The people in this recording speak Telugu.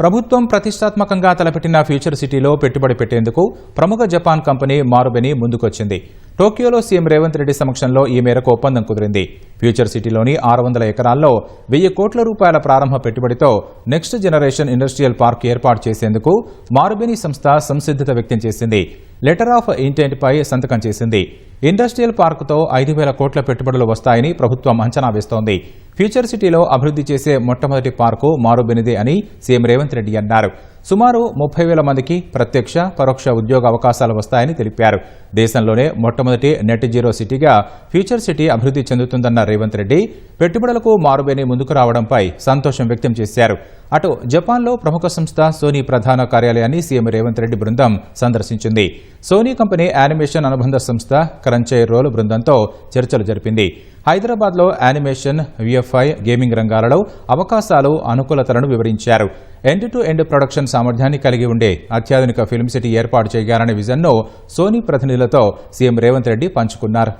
ప్రభుత్వం ప్రతిష్టాత్మకంగా తలపెట్టిన ఫ్యూచర్ సిటీలో పెట్టుబడి పెట్టేందుకు ప్రముఖ జపాన్ కంపెనీ మారుబెని ముందుకొచ్చింది. టోక్యోలో సీఎం రేవంత్ రెడ్డి సమక్షంలో ఈ మేరకు ఒప్పందం కుదిరింది. ఫ్యూచర్ సిటీలోని ఆరు వందల ఎకరాల్లో వెయ్యి కోట్ల రూపాయల ప్రారంభ పెట్టుబడితో నెక్స్ట్ జనరేషన్ ఇండస్ట్రియల్ పార్క్ ఏర్పాటు చేసేందుకు మారుబిని సంస్థ సంసిద్ధత వ్యక్తం చేసింది. లెటర్ ఆఫ్ ఇంటెంట్పై సంతకం చేసింది. ఇండస్ట్రియల్ పార్కుతో ఐదు వేల కోట్ల పెట్టుబడులు వస్తాయని ప్రభుత్వం అంచనా వేస్తోంది. ఫ్యూచర్ సిటీలో అభివృద్ధి చేసే మొట్టమొదటి పార్కు మారుబెనిదే అని సీఎం రేవంత్ రెడ్డి అన్నారు. సుమారు ముప్పై వేల మందికి ప్రత్యక్ష పరోక్ష ఉద్యోగ అవకాశాలు వస్తాయని తెలిపారు. దేశంలోనే మొట్టమొదటి నెట్ జీరో సిటీగా ఫ్యూచర్ సిటీ అభివృద్ధి చెందుతుందన్న రేవంత్ రెడ్డి పెట్టుబడులకు మారుబేని ముందుకు రావడంపై సంతోషం వ్యక్తం చేశారు. అటు జపాన్లో ప్రముఖ సంస్థ సోనీ ప్రధాన కార్యాలయాన్ని సీఎం రేవంత్ రెడ్డి బృందం సందర్శించింది. సోనీ కంపెనీ యానిమేషన్ అనుబంధ సంస్థ క్రంచై రోల్ బృందంతో చర్చలు జరిపింది. హైదరాబాద్లో యానిమేషన్ విఎఫ్ఐ గేమింగ్ రంగాలలో అవకాశాలు అనుకూలతలను వివరించారు. ఎండ్ టు ఎండ్ ప్రొడక్షన్ సామర్థ్యాన్ని కలిగి ఉండే అత్యాధునిక ఫిల్మ్ సిటీ ఏర్పాటు చేయాలనే విజన్ను సోనీ ప్రతినిధులతో సీఎం రేవంత్ రెడ్డి పంచుకున్నారు.